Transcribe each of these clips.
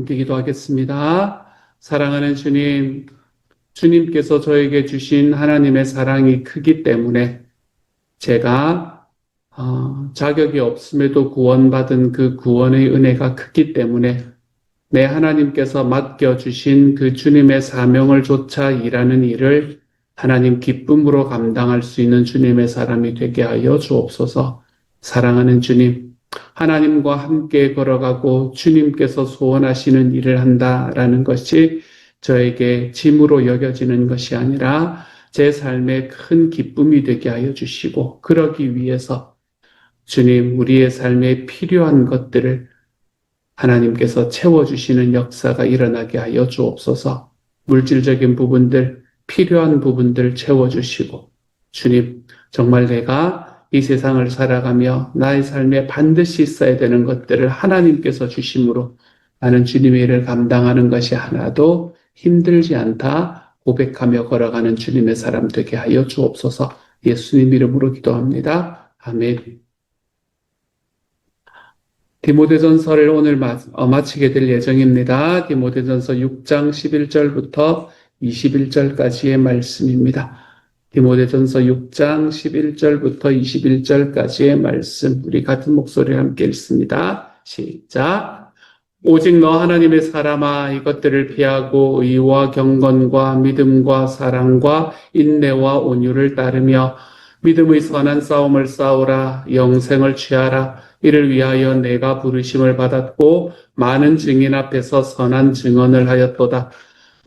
함께 기도하겠습니다. 사랑하는 주님, 주님께서 저에게 주신 하나님의 사랑이 크기 때문에 제가 어, 자격이 없음에도 구원받은 그 구원의 은혜가 크기 때문에 내 하나님께서 맡겨주신 그 주님의 사명을 조차 일하는 일을 하나님 기쁨으로 감당할 수 있는 주님의 사람이 되게 하여 주옵소서. 사랑하는 주님, 하나님과 함께 걸어가고 주님께서 소원하시는 일을 한다라는 것이 저에게 짐으로 여겨지는 것이 아니라 제 삶의 큰 기쁨이 되게 하여 주시고 그러기 위해서 주님 우리의 삶에 필요한 것들을 하나님께서 채워주시는 역사가 일어나게 하여 주옵소서. 물질적인 부분들 필요한 부분들 채워주시고 주님 정말 내가 이 세상을 살아가며 나의 삶에 반드시 있어야 되는 것들을 하나님께서 주심으로 나는 주님의 일을 감당하는 것이 하나도 힘들지 않다 고백하며 걸어가는 주님의 사람 되게 하여 주옵소서 예수님 이름으로 기도합니다. 아멘. 디모데전서를 오늘 어, 마치게 될 예정입니다. 디모데전서 6장 11절부터 21절까지의 말씀입니다. 디모데전서 6장 11절부터 21절까지의 말씀 우리 같은 목소리를 함께 읽습니다. 시작. 오직 너 하나님의 사람아 이것들을 피하고 의와 경건과 믿음과 사랑과 인내와 온유를 따르며 믿음의 선한 싸움을 싸우라 영생을 취하라 이를 위하여 내가 부르심을 받았고 많은 증인 앞에서 선한 증언을 하였도다.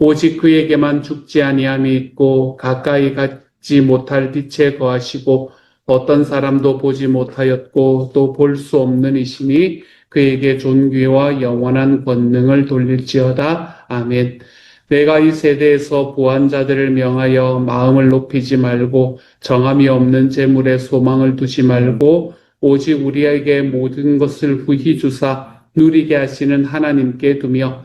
오직 그에게만 죽지 아니함이 있고 가까이 갖지 못할 빛에 거하시고 어떤 사람도 보지 못하였고 또 볼 수 없는 이시니 그에게 존귀와 영원한 권능을 돌릴지어다. 아멘. 내가 이 세대에서 보한 자들을 명하여 마음을 높이지 말고 정함이 없는 재물에 소망을 두지 말고 오직 우리에게 모든 것을 후히 주사 누리게 하시는 하나님께 두며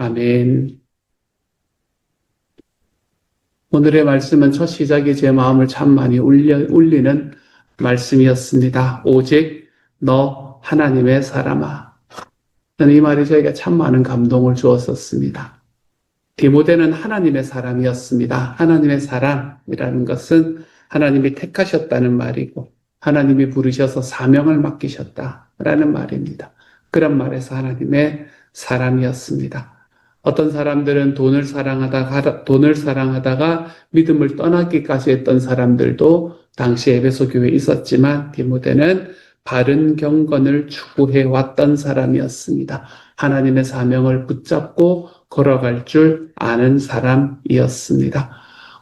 아멘. 오늘의 말씀은 첫 시작이 제 마음을 참 많이 울려, 울리는 말씀이었습니다. 오직 너 하나님의 사람아. 저는 이 말이 저에게 참 많은 감동을 주었었습니다. 디모데는 하나님의 사람이었습니다. 하나님의 사람이라는 것은 하나님이 택하셨다는 말이고 하나님이 부르셔서 사명을 맡기셨다라는 말입니다. 그런 말에서 하나님의 사람이었습니다. 어떤 사람들은 돈을 사랑하다가 돈을 사랑하다가 믿음을 떠나기까지 했던 사람들도 당시 에베소 교회에 있었지만 디모데는 바른 경건을 추구해 왔던 사람이었습니다. 하나님의 사명을 붙잡고 걸어갈 줄 아는 사람이었습니다.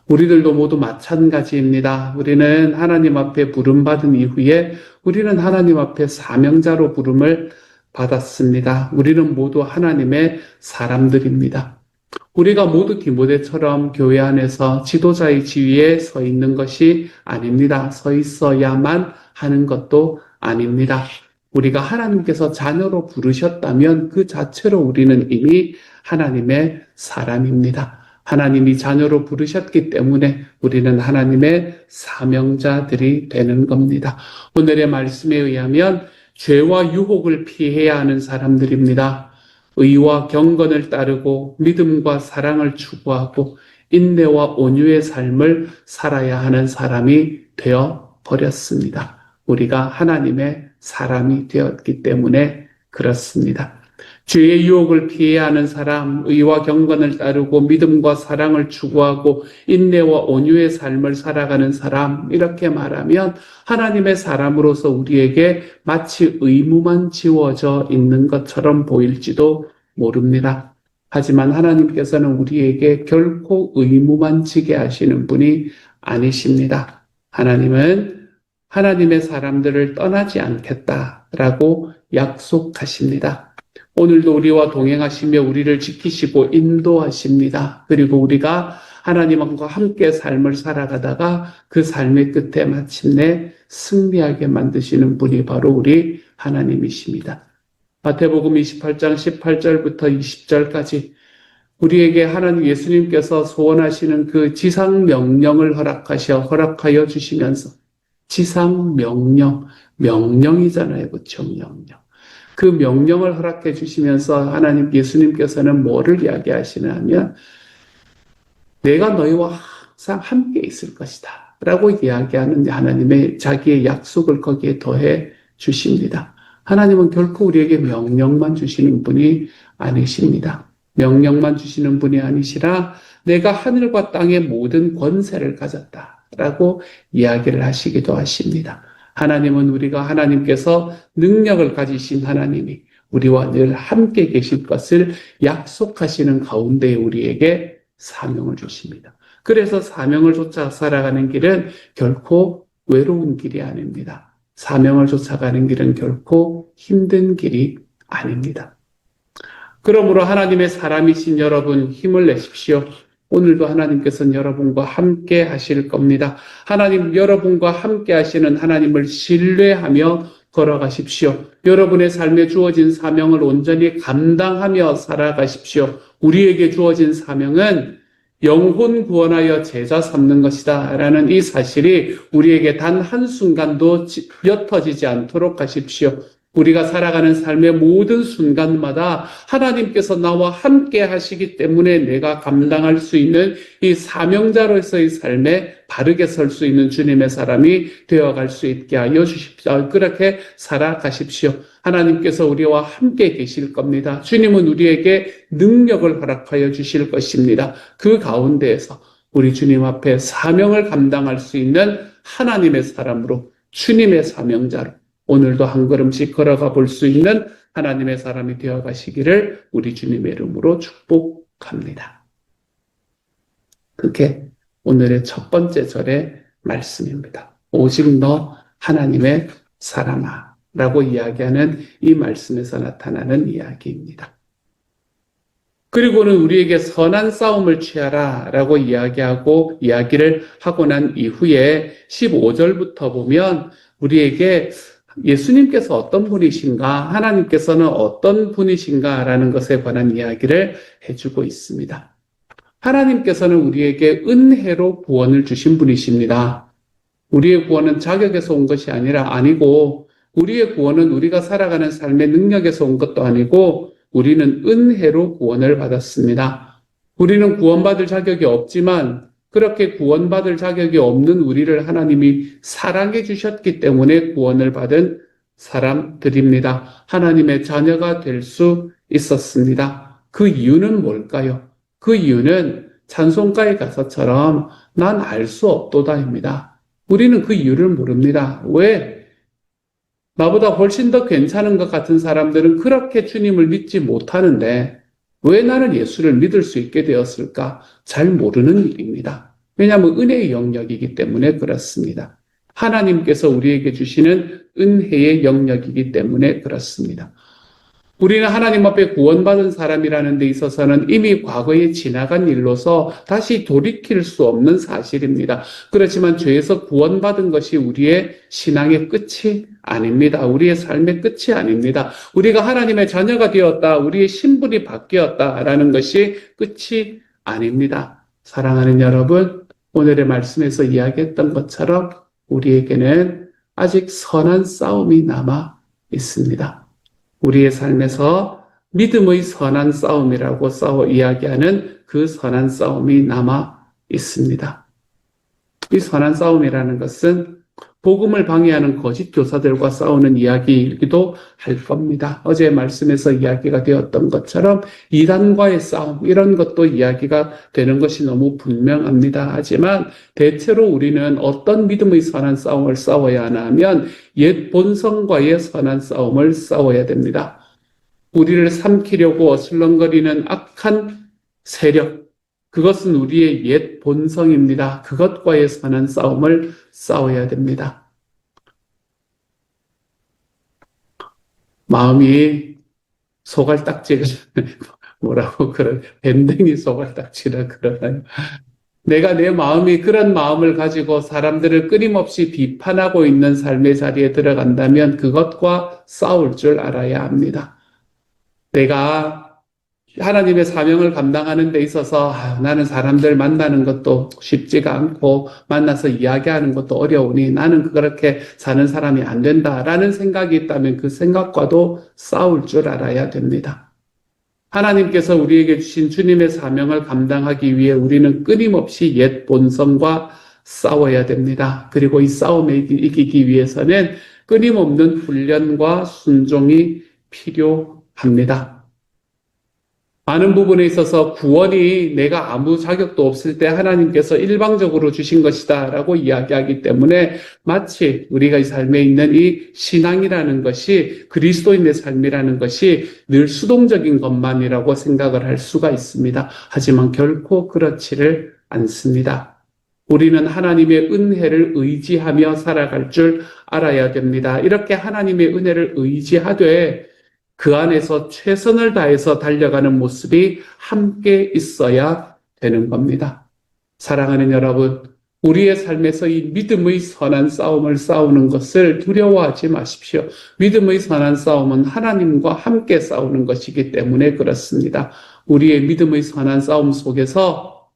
우리들도 모두 마찬가지입니다. 우리는 하나님 앞에 부름받은 이후에 우리는 하나님 앞에 사명자로 부름을 받았습니다. 우리는 모두 하나님의 사람들입니다. 우리가 모두 디모데처럼 교회 안에서 지도자의 지위에 서 있는 것이 아닙니다. 서 있어야만 하는 것도 아닙니다. 우리가 하나님께서 자녀로 부르셨다면 그 자체로 우리는 이미 하나님의 사람입니다. 하나님이 자녀로 부르셨기 때문에 우리는 하나님의 사명자들이 되는 겁니다. 오늘의 말씀에 의하면 죄와 유혹을 피해야 하는 사람들입니다. 의와 경건을 따르고 믿음과 사랑을 추구하고 인내와 온유의 삶을 살아야 하는 사람이 되어 버렸습니다. 우리가 하나님의 사람이 되었기 때문에 그렇습니다. 죄의 유혹을 피해야 하는 사람, 의와 경건을 따르고 믿음과 사랑을 추구하고 인내와 온유의 삶을 살아가는 사람, 이렇게 말하면 하나님의 사람으로서 우리에게 마치 의무만 지워져 있는 것처럼 보일지도 모릅니다. 하지만 하나님께서는 우리에게 결코 의무만 지게 하시는 분이 아니십니다. 하나님은 하나님의 사람들을 떠나지 않겠다라고 약속하십니다. 오늘도 우리와 동행하시며 우리를 지키시고 인도하십니다. 그리고 우리가 하나님과 함께 삶을 살아가다가 그 삶의 끝에 마침내 승리하게 만드시는 분이 바로 우리 하나님이십니다. 마태복음 28장 18절부터 20절까지 우리에게 하나님 예수님께서 소원하시는 그 지상 명령을 허락하셔 허락하여 주시면서 지상 명령 명령이잖아요. 그렇죠? 명령. 그 명령을 허락해 주시면서 하나님 예수님께서는 뭐를 이야기하시냐 하면 내가 너희와 항상 함께 있을 것이다. 라고 이야기하는 하나님의 자기의 약속을 거기에 더해 주십니다. 하나님은 결코 우리에게 명령만 주시는 분이 아니십니다. 명령만 주시는 분이 아니시라 내가 하늘과 땅의 모든 권세를 가졌다. 라고 이야기를 하시기도 하십니다. 하나님은 우리가 하나님께서 능력을 가지신 하나님이 우리와 늘 함께 계실 것을 약속하시는 가운데 우리에게 사명을 주십니다. 그래서 사명을 쫓아 살아가는 길은 결코 외로운 길이 아닙니다. 사명을 쫓아가는 길은 결코 힘든 길이 아닙니다. 그러므로 하나님의 사람이신 여러분 힘을 내십시오. 오늘도 하나님께서는 여러분과 함께 하실 겁니다. 하나님, 여러분과 함께 하시는 하나님을 신뢰하며 걸어가십시오. 여러분의 삶에 주어진 사명을 온전히 감당하며 살아가십시오. 우리에게 주어진 사명은 영혼 구원하여 제자 삼는 것이다. 라는 이 사실이 우리에게 단 한순간도 옅어지지 않도록 하십시오. 우리가 살아가는 삶의 모든 순간마다 하나님께서 나와 함께 하시기 때문에 내가 감당할 수 있는 이 사명자로서의 삶에 바르게 설 수 있는 주님의 사람이 되어갈 수 있게 하여 주십시오. 그렇게 살아가십시오. 하나님께서 우리와 함께 계실 겁니다. 주님은 우리에게 능력을 허락하여 주실 것입니다. 그 가운데에서 우리 주님 앞에 사명을 감당할 수 있는 하나님의 사람으로 주님의 사명자로 오늘도 한 걸음씩 걸어가 볼 수 있는 하나님의 사람이 되어 가시기를 우리 주님의 이름으로 축복합니다. 그게 오늘의 첫 번째 절의 말씀입니다. 오직 너 하나님의 사람아 라고 이야기하는 이 말씀에서 나타나는 이야기입니다. 그리고는 우리에게 선한 싸움을 취하라 라고 이야기하고 이야기를 하고 난 이후에 15절부터 보면 우리에게 예수님께서 어떤 분이신가, 하나님께서는 어떤 분이신가라는 것에 관한 이야기를 해주고 있습니다. 하나님께서는 우리에게 은혜로 구원을 주신 분이십니다. 우리의 구원은 자격에서 온 것이 아니라 아니고, 우리의 구원은 우리가 살아가는 삶의 능력에서 온 것도 아니고, 우리는 은혜로 구원을 받았습니다. 우리는 구원받을 자격이 없지만, 그렇게 구원받을 자격이 없는 우리를 하나님이 사랑해 주셨기 때문에 구원을 받은 사람들입니다. 하나님의 자녀가 될 수 있었습니다. 그 이유는 뭘까요? 그 이유는 찬송가에 가서처럼 난 알 수 없도다입니다. 우리는 그 이유를 모릅니다. 왜? 나보다 훨씬 더 괜찮은 것 같은 사람들은 그렇게 주님을 믿지 못하는데 왜 나는 예수를 믿을 수 있게 되었을까? 잘 모르는 일입니다. 왜냐하면 은혜의 영역이기 때문에 그렇습니다. 하나님께서 우리에게 주시는 은혜의 영역이기 때문에 그렇습니다. 우리는 하나님 앞에 구원받은 사람이라는 데 있어서는 이미 과거에 지나간 일로서 다시 돌이킬 수 없는 사실입니다. 그렇지만 죄에서 구원받은 것이 우리의 신앙의 끝이 아닙니다. 우리의 삶의 끝이 아닙니다. 우리가 하나님의 자녀가 되었다. 우리의 신분이 바뀌었다라는 것이 끝이 아닙니다. 사랑하는 여러분, 오늘의 말씀에서 이야기했던 것처럼 우리에게는 아직 선한 싸움이 남아 있습니다. 우리의 삶에서 믿음의 선한 싸움이라고 싸워 이야기하는 그 선한 싸움이 남아 있습니다. 이 선한 싸움이라는 것은 복음을 방해하는 거짓 교사들과 싸우는 이야기이기도 할 겁니다. 어제 말씀에서 이야기가 되었던 것처럼 이단과의 싸움 이런 것도 이야기가 되는 것이 너무 분명합니다. 하지만 대체로 우리는 어떤 믿음의 선한 싸움을 싸워야 하나 하면 옛 본성과의 선한 싸움을 싸워야 됩니다. 우리를 삼키려고 어슬렁거리는 악한 세력, 그것은 우리의 옛 본성입니다. 그것과의 선한 싸움을 싸워야 됩니다. 마음이 소갈딱지가 뭐라고 그런 밴댕이 소갈딱지라 그러나요? 내가 내 마음이 그런 마음을 가지고 사람들을 끊임없이 비판하고 있는 삶의 자리에 들어간다면 그것과 싸울 줄 알아야 합니다. 내가 하나님의 사명을 감당하는 데 있어서 아, 나는 사람들 만나는 것도 쉽지가 않고 만나서 이야기하는 것도 어려우니 나는 그렇게 사는 사람이 안 된다라는 생각이 있다면 그 생각과도 싸울 줄 알아야 됩니다. 하나님께서 우리에게 주신 주님의 사명을 감당하기 위해 우리는 끊임없이 옛 본성과 싸워야 됩니다. 그리고 이 싸움에 이기기 위해서는 끊임없는 훈련과 순종이 필요합니다. 많은 부분에 있어서 구원이 내가 아무 자격도 없을 때 하나님께서 일방적으로 주신 것이다 라고 이야기하기 때문에 마치 우리가 이 삶에 있는 이 신앙이라는 것이 그리스도인의 삶이라는 것이 늘 수동적인 것만이라고 생각을 할 수가 있습니다. 하지만 결코 그렇지를 않습니다. 우리는 하나님의 은혜를 의지하며 살아갈 줄 알아야 됩니다. 이렇게 하나님의 은혜를 의지하되 그 안에서 최선을 다해서 달려가는 모습이 함께 있어야 되는 겁니다. 사랑하는 여러분, 우리의 삶에서 이 믿음의 선한 싸움을 싸우는 것을 두려워하지 마십시오. 믿음의 선한 싸움은 하나님과 함께 싸우는 것이기 때문에 그렇습니다. 우리의 믿음의 선한 싸움 속에서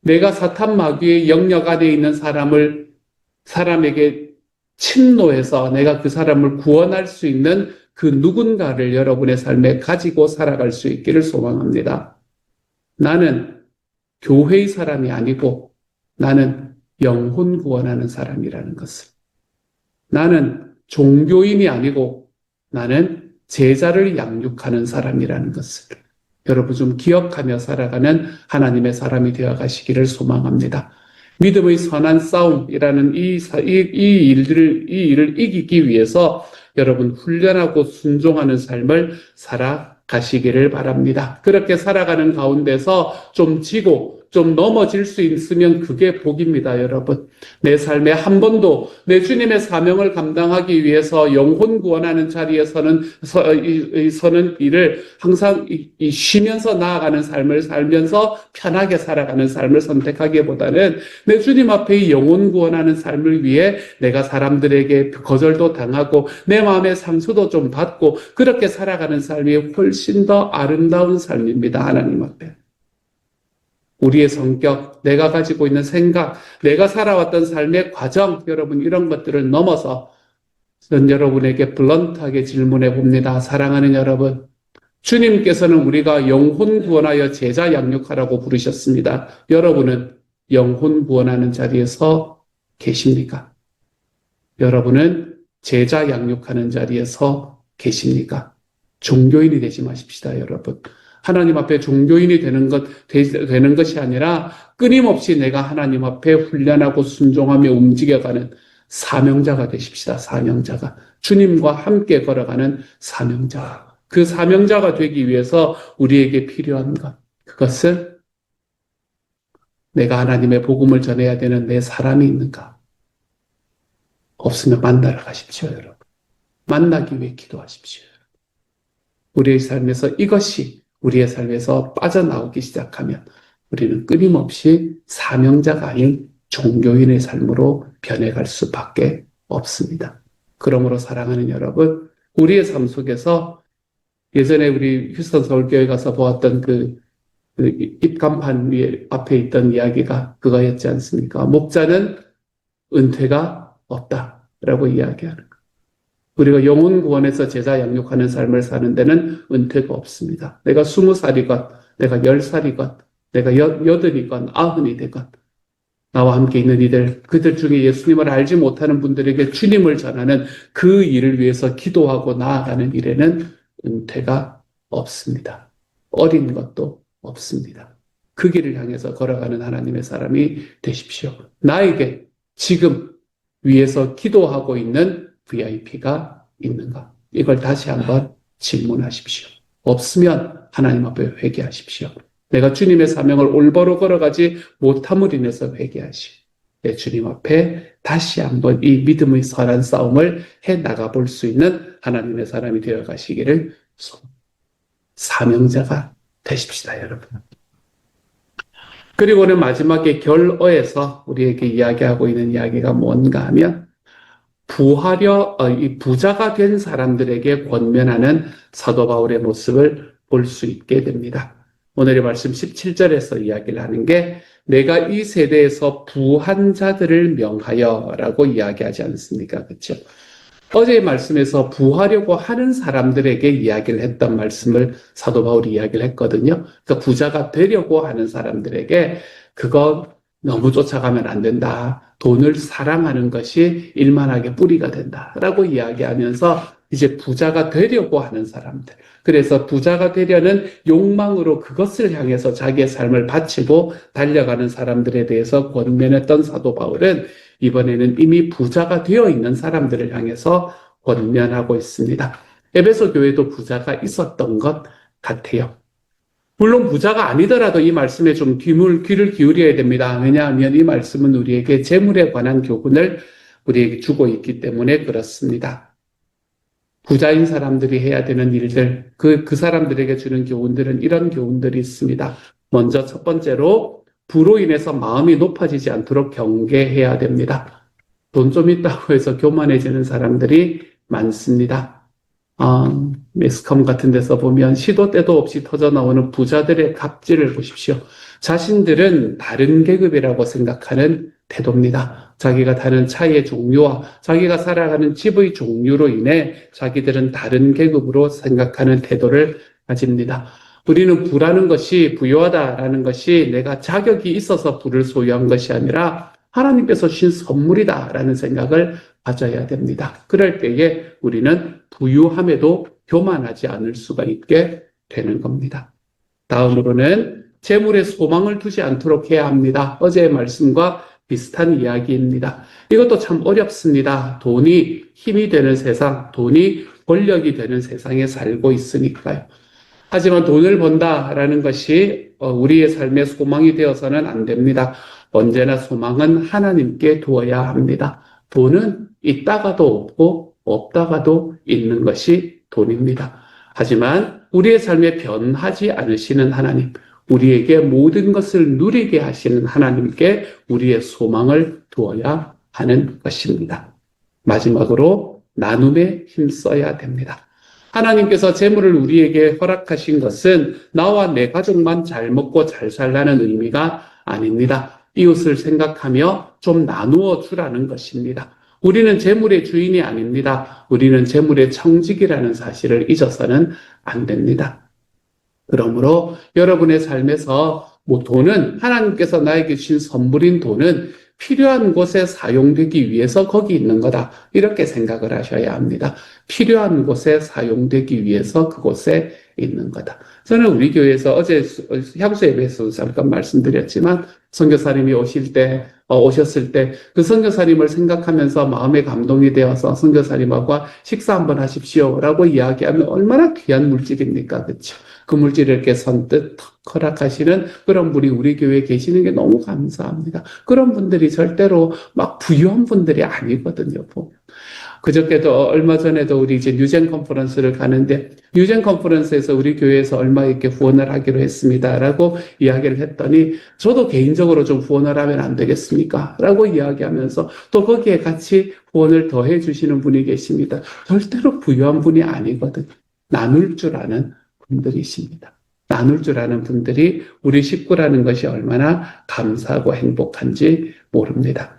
내가 사탄 마귀의 영역 안에 있는 사람을 사람에게 침노해서 내가 그 사람을 구원할 수 있는 그 누군가를 여러분의 삶에 가지고 살아갈 수 있기를 소망합니다. 나는 교회의 사람이 아니고 나는 영혼 구원하는 사람이라는 것을. 나는 종교인이 아니고 나는 제자를 양육하는 사람이라는 것을. 여러분 좀 기억하며 살아가는 하나님의 사람이 되어 가시기를 소망합니다. 믿음의 선한 싸움이라는 이, 이, 이 일들을, 이 일을 이기기 위해서 여러분 훈련하고 순종하는 삶을 살아가시기를 바랍니다. 그렇게 살아가는 가운데서 좀 지고 좀 넘어질 수 있으면 그게 복입니다, 여러분. 내 삶에 한 번도 내 주님의 사명을 감당하기 위해서 영혼 구원하는 자리에 서는, 서, 이, 서는 일을 항상 쉬면서 나아가는 삶을 살면서 편하게 살아가는 삶을 선택하기보다는 내 주님 앞에 이 영혼 구원하는 삶을 위해 내가 사람들에게 거절도 당하고 내 마음의 상처도 좀 받고 그렇게 살아가는 삶이 훨씬 더 아름다운 삶입니다, 하나님 앞에. 우리의 성격, 내가 가지고 있는 생각, 내가 살아왔던 삶의 과정, 여러분 이런 것들을 넘어서 전 여러분에게 블런트하게 질문해 봅니다. 사랑하는 여러분, 주님께서는 우리가 영혼 구원하여 제자 양육하라고 부르셨습니다. 여러분은 영혼 구원하는 자리에서 계십니까? 여러분은 제자 양육하는 자리에서 계십니까? 종교인이 되지 마십시다, 여러분. 하나님 앞에 종교인이 되는 것, 되는 것이 아니라 끊임없이 내가 하나님 앞에 훈련하고 순종하며 움직여가는 사명자가 되십시다. 사명자가. 주님과 함께 걸어가는 사명자. 그 사명자가 되기 위해서 우리에게 필요한 것. 그것은 내가 하나님의 복음을 전해야 되는 내 사람이 있는가? 없으면 만나러 가십시오, 여러분. 만나기 위해 기도하십시오. 우리의 삶에서 이것이 우리의 삶에서 빠져나오기 시작하면 우리는 끊임없이 사명자가 아닌 종교인의 삶으로 변해갈 수밖에 없습니다. 그러므로 사랑하는 여러분, 우리의 삶 속에서 예전에 우리 휴스턴 서울교회 가서 보았던 그, 그 입간판 위에 앞에 있던 이야기가 그거였지 않습니까? 목자는 은퇴가 없다라고 이야기하는 우리가 영혼 구원에서 제자 양육하는 삶을 사는 데는 은퇴가 없습니다. 내가 스무 살이건, 내가 열 살이건, 내가 여, 여든이건, 아흔이 되건, 나와 함께 있는 이들, 그들 중에 예수님을 알지 못하는 분들에게 주님을 전하는 그 일을 위해서 기도하고 나아가는 일에는 은퇴가 없습니다. 어린 것도 없습니다. 그 길을 향해서 걸어가는 하나님의 사람이 되십시오. 나에게 지금 위에서 기도하고 있는 VIP가 있는가? 이걸 다시 한번 질문하십시오. 없으면 하나님 앞에 회개하십시오. 내가 주님의 사명을 올바로 걸어가지 못함을 인해서 회개하시오. 내 주님 앞에 다시 한번 이 믿음의 선한 싸움을 해 나가 볼 수 있는 하나님의 사람이 되어 가시기를 소- 사명자가 되십시다, 여러분. 그리고는 마지막에 결어에서 우리에게 이야기하고 있는 이야기가 뭔가 하면 부하려 어, 이 부자가 된 사람들에게 권면하는 사도 바울의 모습을 볼 수 있게 됩니다. 오늘의 말씀 17절에서 이야기를 하는 게 내가 이 세대에서 부한 자들을 명하여라고 이야기하지 않습니까? 그렇죠? 어제의 말씀에서 부하려고 하는 사람들에게 이야기를 했던 말씀을 사도 바울이 이야기를 했거든요. 그러니까 부자가 되려고 하는 사람들에게 그건 너무 쫓아가면 안 된다. 돈을 사랑하는 것이 일만하게 뿌리가 된다. 라고 이야기하면서 이제 부자가 되려고 하는 사람들. 그래서 부자가 되려는 욕망으로 그것을 향해서 자기의 삶을 바치고 달려가는 사람들에 대해서 권면했던 사도 바울은 이번에는 이미 부자가 되어 있는 사람들을 향해서 권면하고 있습니다. 에베소 교회도 부자가 있었던 것 같아요. 물론 부자가 아니더라도 이 말씀에 좀 귀물, 귀를 기울여야 됩니다. 왜냐하면 이 말씀은 우리에게 재물에 관한 교훈을 우리에게 주고 있기 때문에 그렇습니다. 부자인 사람들이 해야 되는 일들, 그, 그 사람들에게 주는 교훈들은 이런 교훈들이 있습니다. 먼저 첫 번째로 부로 인해서 마음이 높아지지 않도록 경계해야 됩니다. 돈 좀 있다고 해서 교만해지는 사람들이 많습니다. 아, 매스컴 같은 데서 보면 시도 때도 없이 터져 나오는 부자들의 갑질을 보십시오. 자신들은 다른 계급이라고 생각하는 태도입니다. 자기가 타는 차의 종류와 자기가 살아가는 집의 종류로 인해 자기들은 다른 계급으로 생각하는 태도를 가집니다. 우리는 부라는 것이 부유하다라는 것이 내가 자격이 있어서 부를 소유한 것이 아니라 하나님께서 주신 선물이다라는 생각을 가져야 됩니다. 그럴 때에 우리는 부유함에도 교만하지 않을 수가 있게 되는 겁니다. 다음으로는 재물에 소망을 두지 않도록 해야 합니다. 어제의 말씀과 비슷한 이야기입니다. 이것도 참 어렵습니다. 돈이 힘이 되는 세상, 돈이 권력이 되는 세상에 살고 있으니까요. 하지만 돈을 번다라는 것이 어, 우리의 삶의 소망이 되어서는 안 됩니다. 언제나 소망은 하나님께 두어야 합니다. 돈은 있다가도 없고 없다가도 있는 것이 돈입니다. 하지만 우리의 삶에 변하지 않으시는 하나님, 우리에게 모든 것을 누리게 하시는 하나님께 우리의 소망을 두어야 하는 것입니다. 마지막으로 나눔에 힘써야 됩니다. 하나님께서 재물을 우리에게 허락하신 것은 나와 내 가족만 잘 먹고 잘 살라는 의미가 아닙니다. 이웃을 생각하며 좀 나누어 주라는 것입니다. 우리는 재물의 주인이 아닙니다. 우리는 재물의 청직이라는 사실을 잊어서는 안 됩니다. 그러므로 여러분의 삶에서 뭐 돈은 하나님께서 나에게 주신 선물인 돈은 필요한 곳에 사용되기 위해서 거기 있는 거다. 이렇게 생각을 하셔야 합니다. 필요한 곳에 사용되기 위해서 그곳에 있는 거다. 저는 우리 교회에서 어제 향수 예배에서 잠깐 말씀드렸지만 선교사님이 오실 때 어, 오셨을 때 그 선교사님을 생각하면서 마음에 감동이 되어서 선교사님하고 식사 한번 하십시오라고 이야기하면 얼마나 귀한 물질입니까, 그렇죠? 그 물질을 이렇게 선뜻 허락하시는 그런 분이 우리 교회에 계시는 게 너무 감사합니다. 그런 분들이 절대로 막 부유한 분들이 아니거든요. 보면. 그저께도 얼마 전에도 우리 이제 뉴젠 컨퍼런스를 가는데 뉴젠 컨퍼런스에서 우리 교회에서 얼마 이렇게 후원을 하기로 했습니다라고 이야기를 했더니 저도 개인적으로 좀 후원을 하면 안 되겠습니까? 라고 이야기하면서 또 거기에 같이 후원을 더해 주시는 분이 계십니다. 절대로 부유한 분이 아니거든요. 나눌 줄 아는 분들이십니다. 나눌 줄 아는 분들이 우리 식구라는 것이 얼마나 감사하고 행복한지 모릅니다.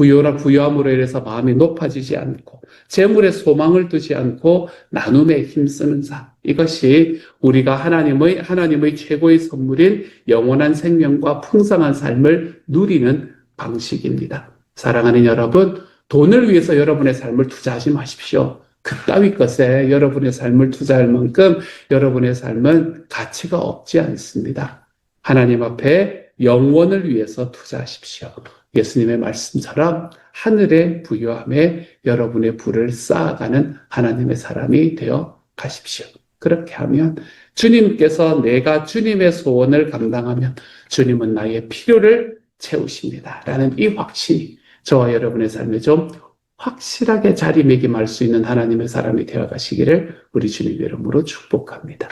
부유나 부유함으로 인해서 마음이 높아지지 않고 재물에 소망을 두지 않고 나눔에 힘쓰는 사 이것이 우리가 하나님의 하나님의 최고의 선물인 영원한 생명과 풍성한 삶을 누리는 방식입니다. 사랑하는 여러분, 돈을 위해서 여러분의 삶을 투자하지 마십시오. 그따위 것에 여러분의 삶을 투자할 만큼 여러분의 삶은 가치가 없지 않습니다. 하나님 앞에 영원을 위해서 투자하십시오. 예수님의 말씀처럼 하늘의 부유함에 여러분의 부를 쌓아가는 하나님의 사람이 되어 가십시오. 그렇게 하면 주님께서 내가 주님의 소원을 감당하면 주님은 나의 필요를 채우십니다. 라는 이 확신이 저와 여러분의 삶에 좀 확실하게 자리매김할 수 있는 하나님의 사람이 되어 가시기를 우리 주님 이름으로 축복합니다.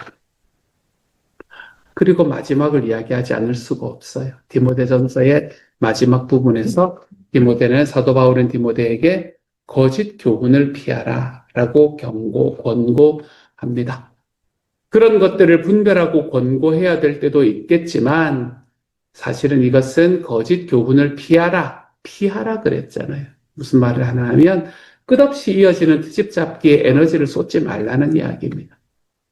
그리고 마지막을 이야기하지 않을 수가 없어요. 디모데전서의 마지막 부분에서 디모데는 사도 바울은 디모데에게 거짓 교훈을 피하라 라고 경고, 권고합니다. 그런 것들을 분별하고 권고해야 될 때도 있겠지만 사실은 이것은 거짓 교훈을 피하라, 피하라 그랬잖아요. 무슨 말을 하나 하면 끝없이 이어지는 트집 잡기에 에너지를 쏟지 말라는 이야기입니다.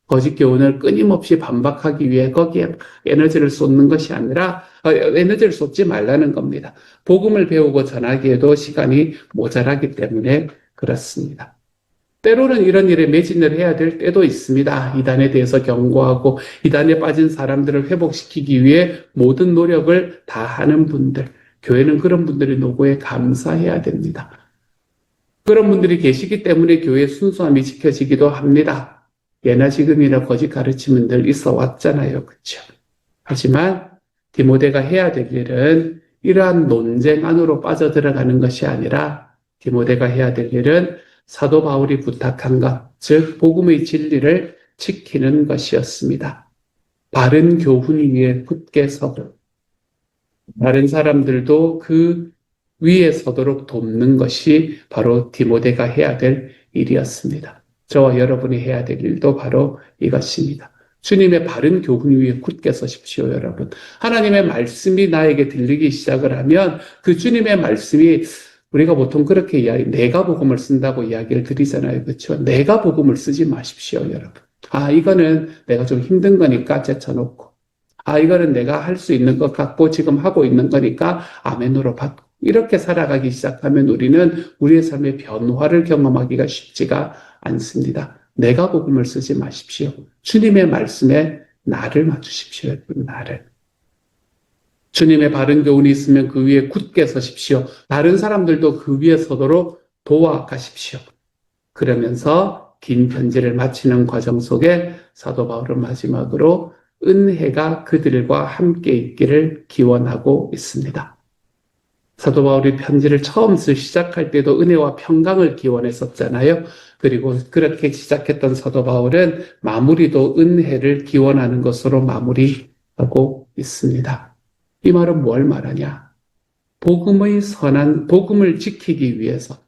거짓 교훈을 끊임없이 반박하기 위해 거기에 에너지를 쏟는 것이 아니라 어, 에너지를 쏟지 말라는 겁니다. 복음을 배우고 전하기에도 시간이 모자라기 때문에 그렇습니다. 때로는 이런 일에 매진을 해야 될 때도 있습니다. 이단에 대해서 경고하고 이단에 빠진 사람들을 회복시키기 위해 모든 노력을 다 하는 분들, 교회는 그런 분들의 노고에 감사해야 됩니다. 그런 분들이 계시기 때문에 교회의 순수함이 지켜지기도 합니다. 예나 지금이나 거짓 가르침들 있어 왔잖아요. 그렇죠? 하지만 디모데가 해야 될 일은 이러한 논쟁 안으로 빠져들어가는 것이 아니라 디모데가 해야 될 일은 사도 바울이 부탁한 것, 즉 복음의 진리를 지키는 것이었습니다. 바른 교훈 위에 굳게 서고 다른 사람들도 그 위에 서도록 돕는 것이 바로 디모데가 해야 될 일이었습니다. 저와 여러분이 해야 될 일도 바로 이것입니다. 주님의 바른 교훈 위에 굳게 서십시오, 여러분. 하나님의 말씀이 나에게 들리기 시작을 하면 그 주님의 말씀이 우리가 보통 그렇게 이야기, 내가 복음을 쓴다고 이야기를 드리잖아요. 그렇죠? 내가 복음을 쓰지 마십시오, 여러분. 아, 이거는 내가 좀 힘든 거니까 제쳐놓고. 아, 이거는 내가 할 수 있는 것 같고 지금 하고 있는 거니까 아멘으로 받고. 이렇게 살아가기 시작하면 우리는 우리의 삶의 변화를 경험하기가 쉽지가 않습니다. 내가 복음을 쓰지 마십시오. 주님의 말씀에 나를 맞추십시오. 나를. 주님의 바른 교훈이 있으면 그 위에 굳게 서십시오. 다른 사람들도 그 위에 서도록 도와가십시오. 그러면서 긴 편지를 마치는 과정 속에 사도 바울은 마지막으로 은혜가 그들과 함께 있기를 기원하고 있습니다. 사도 바울이 편지를 처음 쓰 시작할 때도 은혜와 평강을 기원했었잖아요. 그리고 그렇게 시작했던 사도 바울은 마무리도 은혜를 기원하는 것으로 마무리하고 있습니다. 이 말은 뭘 말하냐? 복음의 선한, 복음을 지키기 위해서,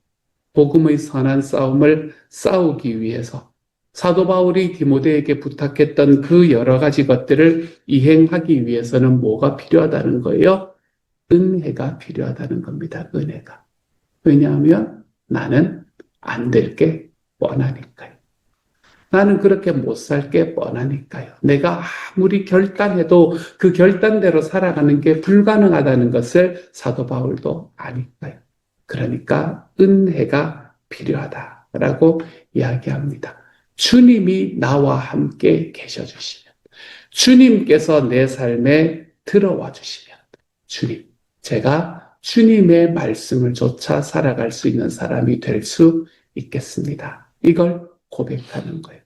복음의 선한 싸움을 싸우기 위해서, 사도 바울이 디모데에게 부탁했던 그 여러 가지 것들을 이행하기 위해서는 뭐가 필요하다는 거예요? 은혜가 필요하다는 겁니다. 은혜가. 왜냐하면 나는 안 될 게 뻔하니까요. 나는 그렇게 못 살 게 뻔하니까요. 내가 아무리 결단해도 그 결단대로 살아가는 게 불가능하다는 것을 사도 바울도 아니까요. 그러니까 은혜가 필요하다라고 이야기합니다. 주님이 나와 함께 계셔 주시면, 주님께서 내 삶에 들어와 주시면, 주님, 제가 주님의 말씀을 조차 살아갈 수 있는 사람이 될 수 있겠습니다. 이걸 고백하는 거예요.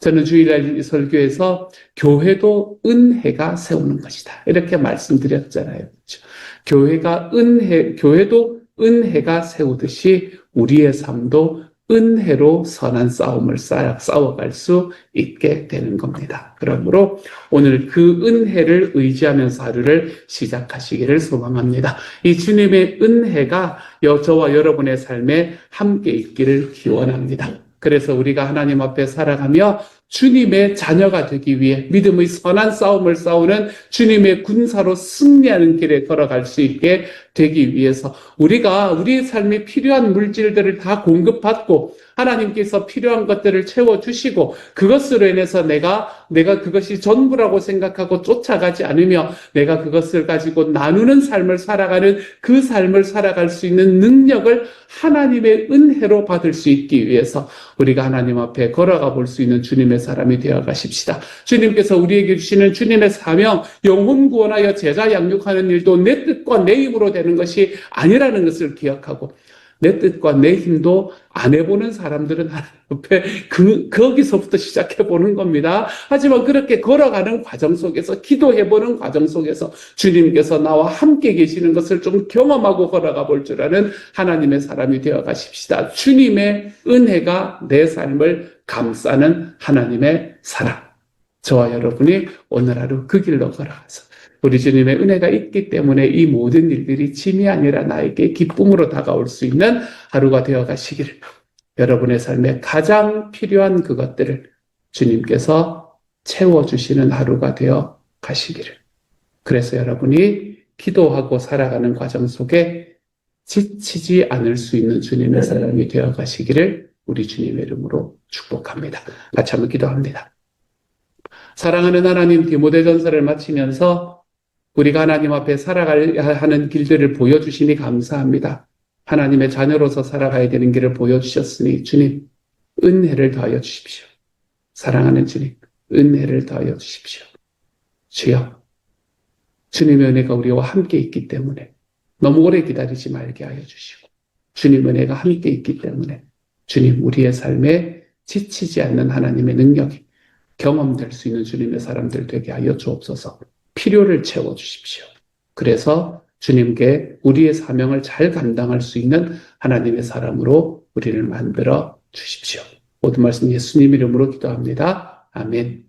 저는 주일날 설교에서 교회도 은혜가 세우는 것이다. 이렇게 말씀드렸잖아요. 그렇죠? 교회가 은혜, 교회도 은혜가 세우듯이 우리의 삶도 은혜로 선한 싸움을 싸워갈 수 있게 되는 겁니다. 그러므로 오늘 그 은혜를 의지하면서 하루를 시작하시기를 소망합니다. 이 주님의 은혜가 저와 여러분의 삶에 함께 있기를 기원합니다. 그래서 우리가 하나님 앞에 살아가며 주님의 자녀가 되기 위해 믿음의 선한 싸움을 싸우는 주님의 군사로 승리하는 길에 걸어갈 수 있게 되기 위해서 우리가 우리의 삶에 필요한 물질들을 다 공급받고 하나님께서 필요한 것들을 채워주시고 그것으로 인해서 내가 내가 그것이 전부라고 생각하고 쫓아가지 않으며 내가 그것을 가지고 나누는 삶을 살아가는 그 삶을 살아갈 수 있는 능력을 하나님의 은혜로 받을 수 있기 위해서 우리가 하나님 앞에 걸어가 볼 수 있는 주님의 사람이 되어 가십시다. 주님께서 우리에게 주시는 주님의 사명, 영혼 구원하여 제자 양육하는 일도 내 뜻과 내 힘으로 되는 것이 아니라는 것을 기억하고 내 뜻과 내 힘도 안 해보는 사람들은 하나님 앞에 그, 거기서부터 시작해보는 겁니다. 하지만 그렇게 걸어가는 과정 속에서, 기도해보는 과정 속에서 주님께서 나와 함께 계시는 것을 좀 경험하고 걸어가 볼 줄 아는 하나님의 사람이 되어 가십시다. 주님의 은혜가 내 삶을 감싸는 하나님의 사람. 저와 여러분이 오늘 하루 그 길로 걸어가서 우리 주님의 은혜가 있기 때문에 이 모든 일들이 짐이 아니라 나에게 기쁨으로 다가올 수 있는 하루가 되어 가시기를 여러분의 삶에 가장 필요한 그것들을 주님께서 채워주시는 하루가 되어 가시기를. 그래서 여러분이 기도하고 살아가는 과정 속에 지치지 않을 수 있는 주님의 사람이 되어 가시기를 우리 주님의 이름으로 축복합니다. 같이 한번 기도합니다. 사랑하는 하나님 디모데전서를 마치면서 우리가 하나님 앞에 살아가야 하는 길들을 보여주시니 감사합니다. 하나님의 자녀로서 살아가야 되는 길을 보여주셨으니 주님 은혜를 더하여 주십시오. 사랑하는 주님 은혜를 더하여 주십시오. 주여 주님의 은혜가 우리와 함께 있기 때문에 너무 오래 기다리지 말게 하여 주시고 주님 은혜가 함께 있기 때문에 주님 우리의 삶에 지치지 않는 하나님의 능력이 경험될 수 있는 주님의 사람들 되게 하여 주옵소서. 필요를 채워 주십시오. 그래서 주님께 우리의 사명을 잘 감당할 수 있는 하나님의 사람으로 우리를 만들어 주십시오. 모든 말씀 예수님 이름으로 기도합니다. 아멘.